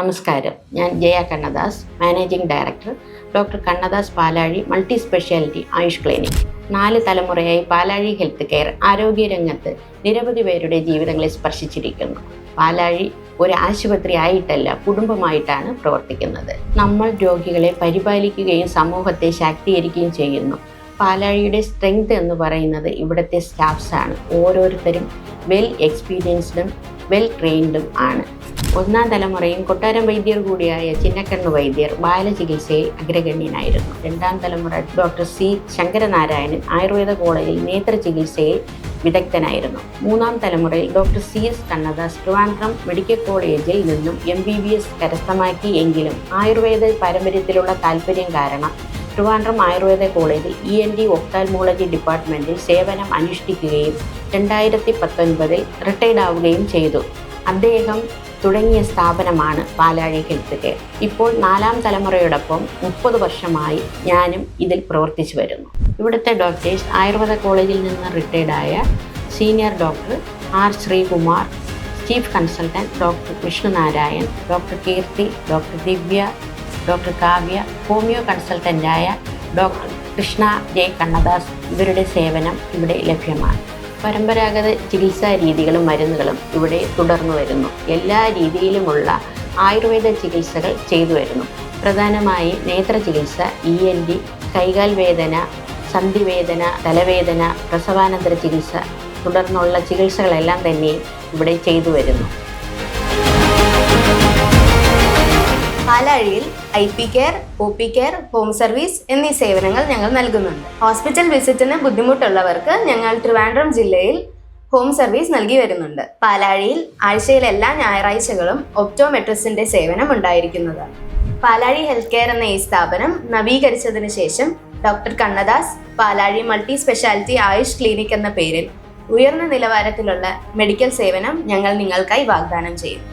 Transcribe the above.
നമസ്കാരം. ഞാൻ Jaya Kannadas managing director. Doctor Kannadas Palazhi multi speciality Ayush clinic. നാല് തലമുറയായി പാലാഴി ഹെൽത്ത് കെയർ ആരോഗ്യരംഗത്ത് നിരവധി പേരുടെ ജീവിതങ്ങളെ സ്പർശിച്ചിരിക്കുന്നു. പാലാഴി ഒരു ആശുപത്രി ആയിട്ടല്ല കുടുംബമായിട്ടാണ് പ്രവർത്തിക്കുന്നത്. നമ്മൾ രോഗികളെ പരിപാലിക്കുകയും സമൂഹത്തെ ശാക്തീകരിക്കുകയും ചെയ്യുന്നു. പാലാഴിയുടെ സ്ട്രെങ്ത് എന്ന് പറയുന്നത് ഇവിടുത്തെ സ്റ്റാഫ്സാണ് ഓരോരുത്തരും വെൽ എക്സ്പീരിയൻസ്ഡും വെൽ ട്രെയിൻഡും ആണ്. ഒന്നാം തലമുറയും കൊട്ടാരം വൈദ്യർ കൂടിയായ ചിന്നക്കണ്ണു വൈദ്യർ ബാലചികിത്സയിൽ അഗ്രഗണ്യനായിരുന്നു. രണ്ടാം തലമുറ ഡോക്ടർ സി ശങ്കരനാരായണൻ ആയുർവേദ കോളേജിൽ നേത്ര ചികിത്സയിൽ വിദഗ്ധനായിരുന്നു. മൂന്നാം തലമുറയിൽ doctor C S Kannadas Trivandrum medical കോളേജിൽ നിന്നും എം ബി ബി എസ് കരസ്ഥമാക്കി എങ്കിലും ആയുർവേദ പാരമ്പര്യത്തിലുള്ള താല്പര്യം കാരണം ട്രിവാൻഡ്രം ആയുർവേദ കോളേജിൽ ഇ എൻ ഡി ഒക്താൽമോളജി ഡിപ്പാർട്ട്മെന്റിൽ സേവനം അനുഷ്ഠിക്കുകയും രണ്ടായിരത്തി പത്തൊൻപതിൽ റിട്ടയർഡ് ആവുകയും ചെയ്തു. അദ്ദേഹം തുടങ്ങിയ സ്ഥാപനമാണ് പാലാഴി ഹെൽത്ത് കെയർ ഇപ്പോൾ നാലാം തലമുറയോടൊപ്പം മുപ്പത് വർഷമായി ഞാനും ഇതിൽ പ്രവർത്തിച്ചു വരുന്നു. ഇവിടുത്തെ ഡോക്ടേഴ്സ് ആയുർവേദ കോളേജിൽ നിന്ന് റിട്ടയർഡായ senior doctor R Sreekumar chief consultant doctor Vishnunarayan doctor Keerthi doctor Divya doctor Kavya homeo കൺസൾട്ടന്റായ doctor Krishna J. Kannadas ഇവരുടെ സേവനം ഇവിടെ ലഭ്യമാണ്. പരമ്പരാഗത ചികിത്സാ രീതികളും മരുന്നുകളും ഇവിടെ തുടർന്നു വരുന്നു. എല്ലാ രീതിയിലുമുള്ള ആയുർവേദ ചികിത്സകൾ ചെയ്തു വരുന്നു. പ്രധാനമായി നേത്ര ചികിത്സ ഇ എൻ ഡി കൈകാൽ വേദന സന്ധിവേദന തലവേദന പ്രസവാനന്തര ചികിത്സ തുടർന്നുള്ള ചികിത്സകളെല്ലാം തന്നെ ഇവിടെ ചെയ്തു വരുന്നു. പാലാഴിയിൽ I P care O P care home service എന്നീ സേവനങ്ങൾ ഞങ്ങൾ നൽകുന്നുണ്ട്. ഹോസ്പിറ്റൽ വിസിറ്റിന് ബുദ്ധിമുട്ടുള്ളവർക്ക് ഞങ്ങൾ ട്രിവാൻഡ്രം ജില്ലയിൽ ഹോം സർവീസ് നൽകി വരുന്നുണ്ട്. പാലാഴിയിൽ ആഴ്ചയിൽ എല്ലാ ഞായറാഴ്ചകളും ഒപ്റ്റോമെട്രിസ്റ്റിന്റെ സേവനം ഉണ്ടായിരിക്കുന്നത്. പാലാഴി ഹെൽത്ത് കെയർ എന്ന ഈ സ്ഥാപനം നവീകരിച്ചതിന് ശേഷം doctor Kannadas Palazhi multi speciality Ayush clinic എന്ന പേരിൽ ഉയർന്ന നിലവാരത്തിലുള്ള മെഡിക്കൽ സേവനം ഞങ്ങൾ നിങ്ങൾക്കായി വാഗ്ദാനം ചെയ്യും